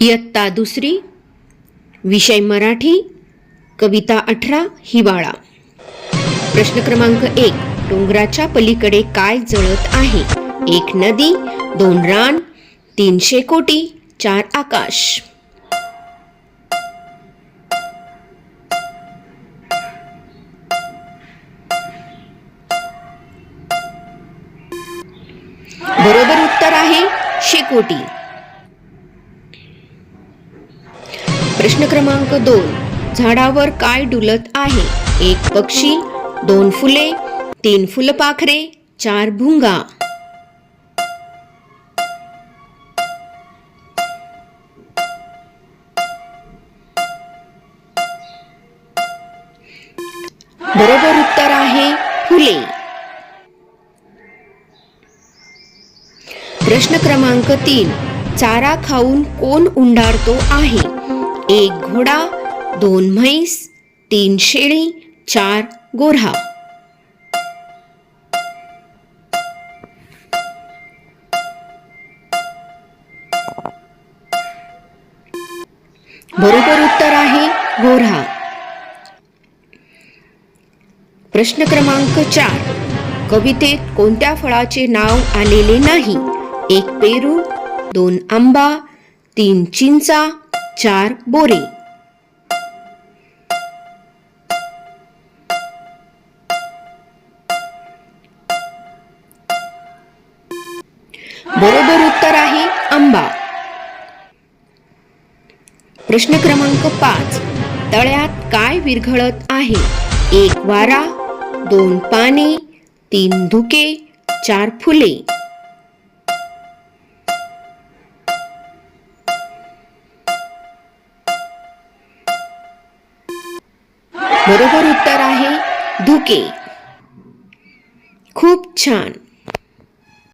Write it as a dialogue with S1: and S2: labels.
S1: इयत्ता दुसरी विषय मराठी कविता अठरा हिवाळा. प्रश्न क्रमांक एक डोंगराच्या पलीकडे काय जळत आहे? एक नदी दोन रान तीन शेकोटी चार आकाश. बरोबर उत्तर आहे शेकोटी प्रश्न क्रमांक दोन. झाडावर काय डुलत आहे? एक पक्षी दोन फुले तीन फुलपाखरे चार भुंगा. बरोबर उत्तर आहे फुले. प्रश्न क्रमांक तीन. चारा खाऊन कोण उंडारतो आहे? एक घोडा दोन म्हैस तीन शेळी चार गोऱ्हा बरोबर उत्तर आहे गोऱ्हा प्रश्न क्रमांक चार. कवितेत कोणत्या फळाचे नाव आलेले नाही? एक पेरू दोन आंबा तीन चिंचा चार बोरे. बरोबर उत्तर आहे आंबा. प्रश्न क्रमांक पाच. तळ्यात काय विरघळत आहे? एक वारा दोन पाने तीन धुके चार फुले. बरोबर उत्तर आहे धुके. खूप छान.